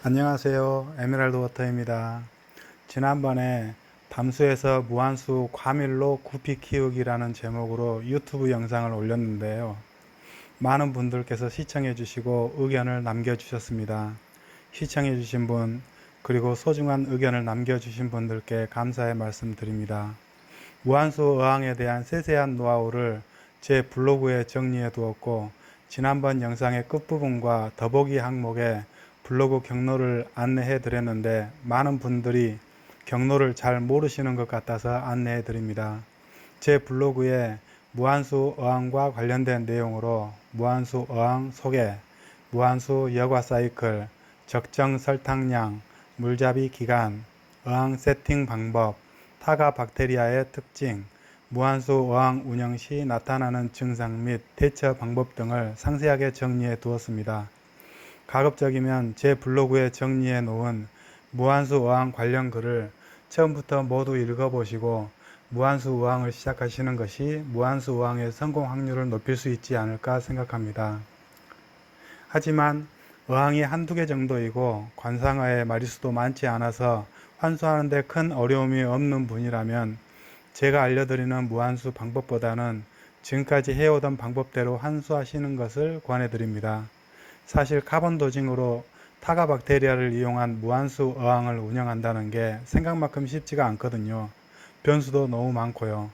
안녕하세요. 에메랄드 워터입니다. 지난번에 담수에서 무한수 과밀로 구피 키우기라는 제목으로 유튜브 영상을 올렸는데요. 많은 분들께서 시청해 주시고 의견을 남겨 주셨습니다. 시청해 주신 분, 그리고 소중한 의견을 남겨 주신 분들께 감사의 말씀 드립니다. 무한수 어항에 대한 세세한 노하우를 제 블로그에 정리해 두었고, 지난번 영상의 끝부분과 더보기 항목에 블로그 경로를 안내해 드렸는데 많은 분들이 경로를 잘 모르시는 것 같아서 안내해 드립니다. 제 블로그에 무한수 어항과 관련된 내용으로 무한수 어항 소개, 무한수 여과 사이클, 적정 설탕량, 물잡이 기간, 어항 세팅 방법, 타가 박테리아의 특징, 무한수 어항 운영 시 나타나는 증상 및 대처 방법 등을 상세하게 정리해 두었습니다. 가급적이면 제 블로그에 정리해 놓은 무한수 어항 관련 글을 처음부터 모두 읽어보시고 무한수 어항을 시작하시는 것이 무한수 어항의 성공 확률을 높일 수 있지 않을까 생각합니다. 하지만 어항이 한두 개 정도이고 관상어의 마리수도 많지 않아서 환수하는데 큰 어려움이 없는 분이라면 제가 알려드리는 무한수 방법보다는 지금까지 해오던 방법대로 환수하시는 것을 권해드립니다. 사실 카본 도징으로 타가 박테리아를 이용한 무한수 어항을 운영한다는 게 생각만큼 쉽지가 않거든요. 변수도 너무 많고요.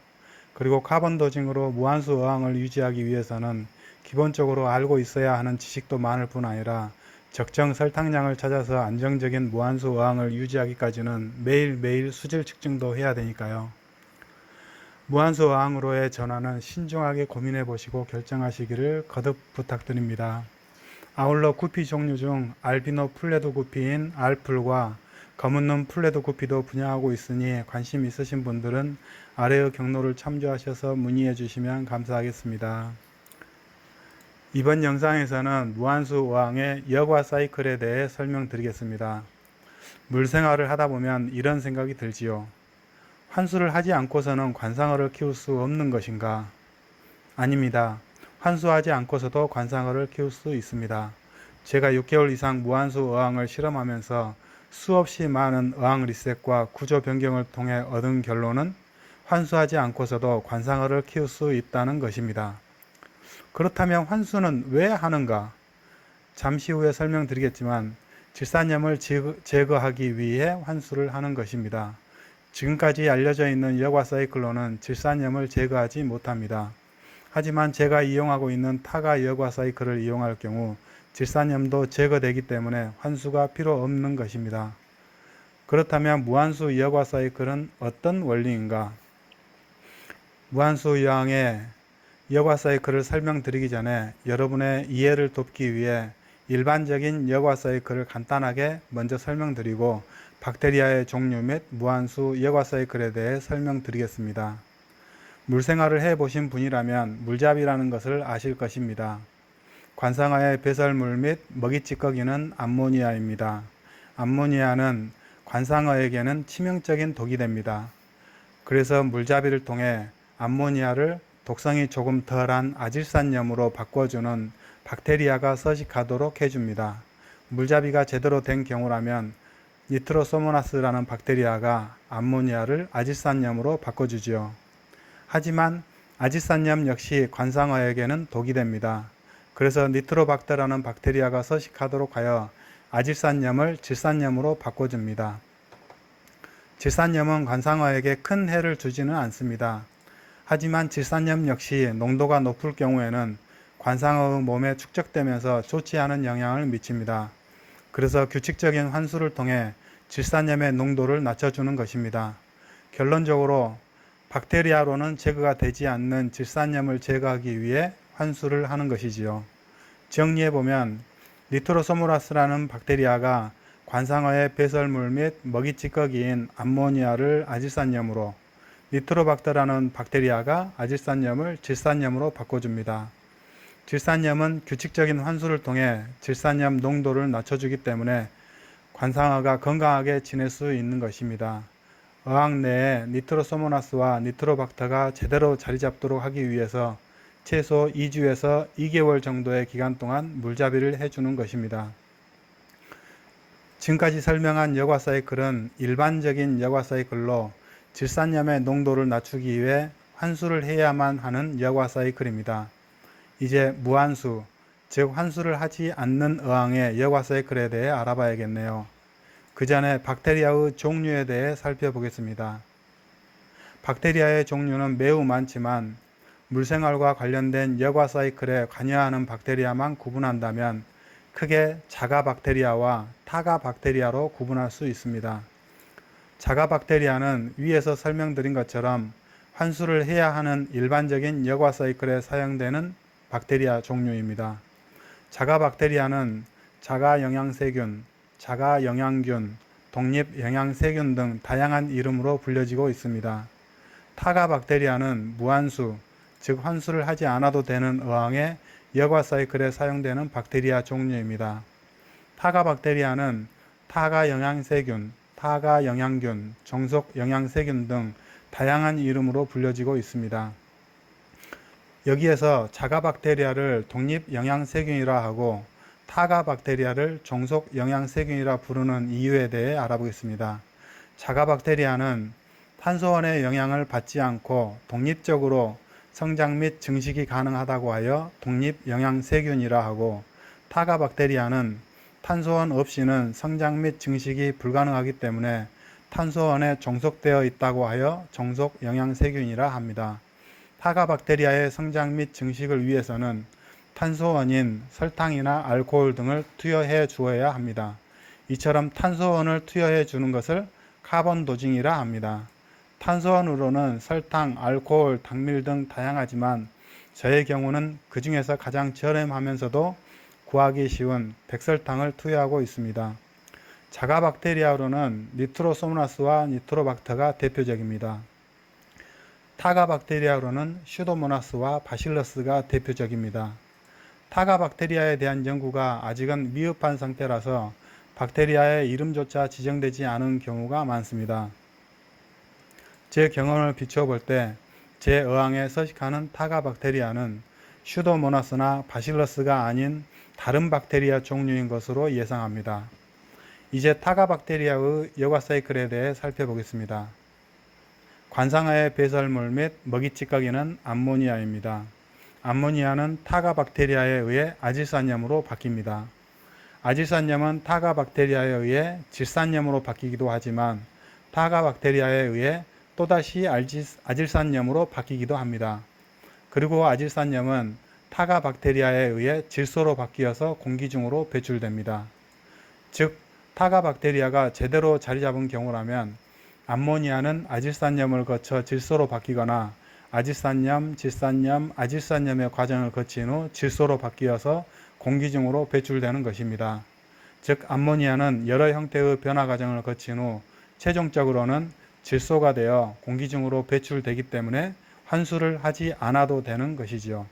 그리고 카본 도징으로 무한수 어항을 유지하기 위해서는 기본적으로 알고 있어야 하는 지식도 많을 뿐 아니라 적정 설탕량을 찾아서 안정적인 무한수 어항을 유지하기까지는 매일매일 수질 측정도 해야 되니까요. 무한수 어항으로의 전환은 신중하게 고민해 보시고 결정하시기를 거듭 부탁드립니다. 아울러 구피 종류 중 알비노 플레도 구피인 알풀과 검은눈 플레도 구피도 분양하고 있으니 관심 있으신 분들은 아래의 경로를 참조하셔서 문의해 주시면 감사하겠습니다. 이번 영상에서는 무한수 어항의 여과 사이클에 대해 설명드리겠습니다. 물생활을 하다 보면 이런 생각이 들지요. 환수를 하지 않고서는 관상어를 키울 수 없는 것인가? 아닙니다. 환수하지 않고서도 관상어를 키울 수 있습니다. 제가 6개월 이상 무한수 어항을 실험하면서 수없이 많은 어항 리셋과 구조 변경을 통해 얻은 결론은 환수하지 않고서도 관상어를 키울 수 있다는 것입니다. 그렇다면 환수는 왜 하는가? 잠시 후에 설명드리겠지만 질산염을 제거하기 위해 환수를 하는 것입니다. 지금까지 알려져 있는 여과 사이클로는 질산염을 제거하지 못합니다. 하지만 제가 이용하고 있는 타가 여과 사이클을 이용할 경우 질산염도 제거되기 때문에 환수가 필요 없는 것입니다. 그렇다면 무한수 여과 사이클은 어떤 원리인가? 무한수 여항의 여과 사이클을 설명드리기 전에 여러분의 이해를 돕기 위해 일반적인 여과 사이클을 간단하게 먼저 설명드리고 박테리아의 종류 및 무한수 여과 사이클에 대해 설명드리겠습니다. 물생활을 해 보신 분이라면 물잡이라는 것을 아실 것입니다. 관상어의 배설물 및 먹이 찌꺼기는 암모니아입니다. 암모니아는 관상어에게는 치명적인 독이 됩니다. 그래서 물잡이를 통해 암모니아를 독성이 조금 덜한 아질산염으로 바꿔주는 박테리아가 서식하도록 해줍니다. 물잡이가 제대로 된 경우라면 니트로소모나스라는 박테리아가 암모니아를 아질산염으로 바꿔주지요. 하지만 아질산염 역시 관상어에게는 독이 됩니다. 그래서 니트로박테라는 박테리아가 서식하도록 하여 아질산염을 질산염으로 바꿔줍니다. 질산염은 관상어에게 큰 해를 주지는 않습니다. 하지만 질산염 역시 농도가 높을 경우에는 관상어의 몸에 축적되면서 좋지 않은 영향을 미칩니다. 그래서 규칙적인 환수를 통해 질산염의 농도를 낮춰주는 것입니다. 결론적으로 박테리아로는 제거가 되지 않는 질산염을 제거하기 위해 환수를 하는 것이지요. 정리해 보면 니트로소모라스라는 박테리아가 관상어의 배설물 및 먹이 찌꺼기인 암모니아를 아질산염으로 니트로박터라는 박테리아가 아질산염을 질산염으로 바꿔줍니다. 질산염은 규칙적인 환수를 통해 질산염 농도를 낮춰주기 때문에 관상어가 건강하게 지낼 수 있는 것입니다. 어항 내에 니트로소모나스와 니트로박터가 제대로 자리 잡도록 하기 위해서 최소 2주에서 2개월 정도의 기간 동안 물잡이를 해주는 것입니다. 지금까지 설명한 여과 사이클은 일반적인 여과 사이클로 질산염의 농도를 낮추기 위해 환수를 해야만 하는 여과 사이클입니다. 이제 무한수, 즉 환수를 하지 않는 어항의 여과 사이클에 대해 알아봐야겠네요. 그 전에 박테리아의 종류에 대해 살펴보겠습니다. 박테리아의 종류는 매우 많지만 물생활과 관련된 여과 사이클에 관여하는 박테리아만 구분한다면 크게 자가 박테리아와 타가 박테리아로 구분할 수 있습니다. 자가 박테리아는 위에서 설명드린 것처럼 환수를 해야 하는 일반적인 여과 사이클에 사용되는 박테리아 종류입니다. 자가 박테리아는 자가 영양세균, 자가 영양균, 독립 영양세균 등 다양한 이름으로 불려지고 있습니다. 타가 박테리아는 무한수, 즉 환수를 하지 않아도 되는 어항의 여과 사이클에 사용되는 박테리아 종류입니다. 타가 박테리아는 타가 영양세균, 타가 영양균, 정속 영양세균 등 다양한 이름으로 불려지고 있습니다. 여기에서 자가 박테리아를 독립 영양세균이라 하고 타가 박테리아를 종속 영양세균이라 부르는 이유에 대해 알아보겠습니다. 자가 박테리아는 탄소원의 영향을 받지 않고 독립적으로 성장 및 증식이 가능하다고 하여 독립 영양세균이라 하고 타가 박테리아는 탄소원 없이는 성장 및 증식이 불가능하기 때문에 탄소원에 종속되어 있다고 하여 종속 영양세균이라 합니다. 타가 박테리아의 성장 및 증식을 위해서는 탄소 원인 설탕이나 알코올 등을 투여해 주어야 합니다. 이처럼 탄소원을 투여해 주는 것을 카본 도징이라 합니다. 탄소원으로는 설탕, 알코올, 당밀 등 다양하지만 저의 경우는 그 중에서 가장 저렴하면서도 구하기 쉬운 백설탕을 투여하고 있습니다. 자가 박테리아로는 니트로소모나스와 니트로박터가 대표적입니다. 타가 박테리아로는 슈도모나스와 바실러스가 대표적입니다. 타가 박테리아에 대한 연구가 아직은 미흡한 상태라서 박테리아의 이름조차 지정되지 않은 경우가 많습니다. 제 경험을 비춰볼 때 제 어항에 서식하는 타가 박테리아는 슈도모나스나 바실러스가 아닌 다른 박테리아 종류인 것으로 예상합니다. 이제 타가 박테리아의 여과 사이클에 대해 살펴보겠습니다. 관상하의 배설물 및 먹이 찌꺼기는 암모니아입니다. 암모니아는 타가 박테리아에 의해 아질산염으로 바뀝니다. 아질산염은 타가 박테리아에 의해 질산염으로 바뀌기도 하지만 타가 박테리아에 의해 또다시 아질산염으로 바뀌기도 합니다. 그리고 아질산염은 타가 박테리아에 의해 질소로 바뀌어서 공기 중으로 배출됩니다. 즉, 타가 박테리아가 제대로 자리 잡은 경우라면 암모니아는 아질산염을 거쳐 질소로 바뀌거나 아질산염, 질산염, 아질산염의 과정을 거친 후 질소로 바뀌어서 공기 중으로 배출되는 것입니다. 즉, 암모니아는 여러 형태의 변화 과정을 거친 후 최종적으로는 질소가 되어 공기 중으로 배출되기 때문에 환수를 하지 않아도 되는 것이지요.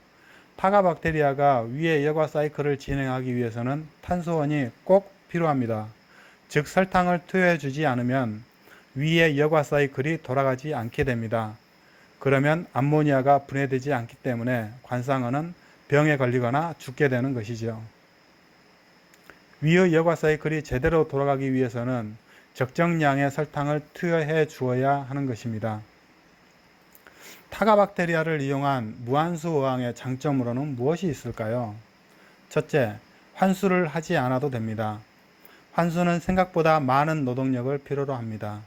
타가 박테리아가 위의 여과 사이클을 진행하기 위해서는 탄소원이 꼭 필요합니다. 즉 설탕을 투여해 주지 않으면 위의 여과 사이클이 돌아가지 않게 됩니다. 그러면 암모니아가 분해되지 않기 때문에 관상어는 병에 걸리거나 죽게 되는 것이죠. 위의 여과 사이클이 제대로 돌아가기 위해서는 적정량의 설탕을 투여해 주어야 하는 것입니다. 타가박테리아를 이용한 무한수 어항의 장점으로는 무엇이 있을까요? 첫째, 환수를 하지 않아도 됩니다. 환수는 생각보다 많은 노동력을 필요로 합니다.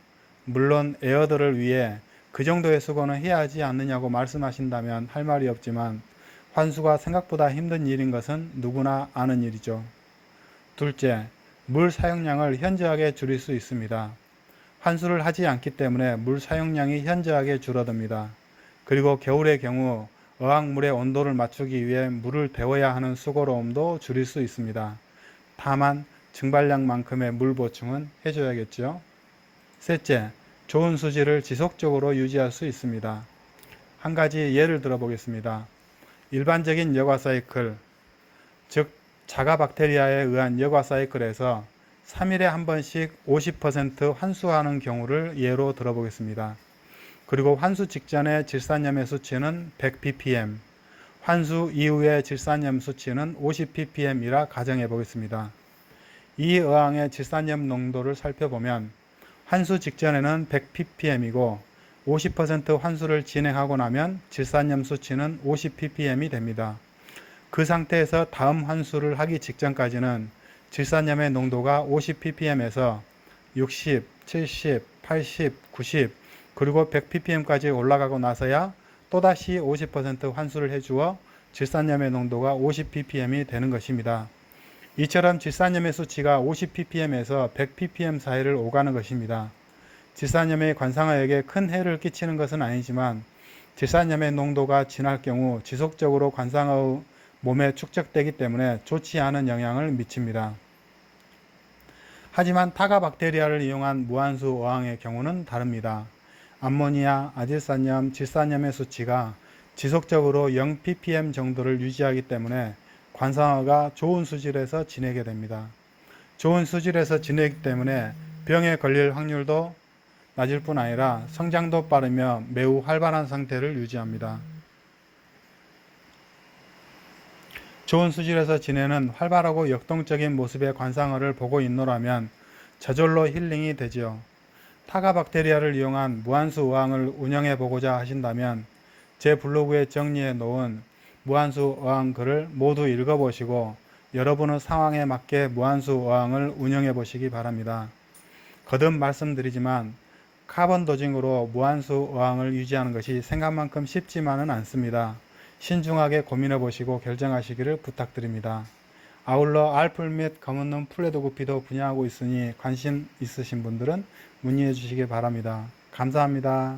물론 에어들을 위해 그 정도의 수고는 해야 하지 않느냐고 말씀하신다면 할 말이 없지만 환수가 생각보다 힘든 일인 것은 누구나 아는 일이죠. 둘째, 물 사용량을 현저하게 줄일 수 있습니다. 환수를 하지 않기 때문에 물 사용량이 현저하게 줄어듭니다. 그리고 겨울의 경우 어항물의 온도를 맞추기 위해 물을 데워야 하는 수고로움도 줄일 수 있습니다. 다만 증발량만큼의 물 보충은 해줘야겠죠. 셋째, 좋은 수질을 지속적으로 유지할 수 있습니다. 한 가지 예를 들어 보겠습니다. 일반적인 여과 사이클, 즉 자가 박테리아에 의한 여과 사이클에서 3일에 한 번씩 50% 환수하는 경우를 예로 들어보겠습니다. 그리고 환수 직전의 질산염의 수치는 100 ppm, 환수 이후의 질산염 수치는 50 ppm이라 가정해 보겠습니다. 이 어항의 질산염 농도를 살펴보면 환수 직전에는 100ppm이고 50% 환수를 진행하고 나면 질산염 수치는 50ppm이 됩니다. 그 상태에서 다음 환수를 하기 직전까지는 질산염의 농도가 50ppm에서 60, 70, 80, 90 그리고 100ppm까지 올라가고 나서야 또다시 50% 환수를 해주어 질산염의 농도가 50ppm이 되는 것입니다. 이처럼 질산염의 수치가 50ppm에서 100ppm 사이를 오가는 것입니다. 질산염의 관상어에게 큰 해를 끼치는 것은 아니지만 질산염의 농도가 진할 경우 지속적으로 관상어의 몸에 축적되기 때문에 좋지 않은 영향을 미칩니다. 하지만 타가 박테리아를 이용한 무한수 어항의 경우는 다릅니다. 암모니아, 아질산염, 질산염의 수치가 지속적으로 0ppm 정도를 유지하기 때문에 관상어가 좋은 수질에서 지내게 됩니다. 좋은 수질에서 지내기 때문에 병에 걸릴 확률도 낮을 뿐 아니라 성장도 빠르며 매우 활발한 상태를 유지합니다. 좋은 수질에서 지내는 활발하고 역동적인 모습의 관상어를 보고 있노라면 저절로 힐링이 되지요. 타가 박테리아를 이용한 무한수 어항을 운영해 보고자 하신다면 제 블로그에 정리해 놓은 무한수 어항 글을 모두 읽어보시고 여러분의 상황에 맞게 무한수 어항을 운영해 보시기 바랍니다. 거듭 말씀드리지만 카본 도징으로 무한수 어항을 유지하는 것이 생각만큼 쉽지만은 않습니다. 신중하게 고민해 보시고 결정하시기를 부탁드립니다. 아울러 알풀 및 검은눈 플레드 구피도 분야하고 있으니 관심 있으신 분들은 문의해 주시기 바랍니다. 감사합니다.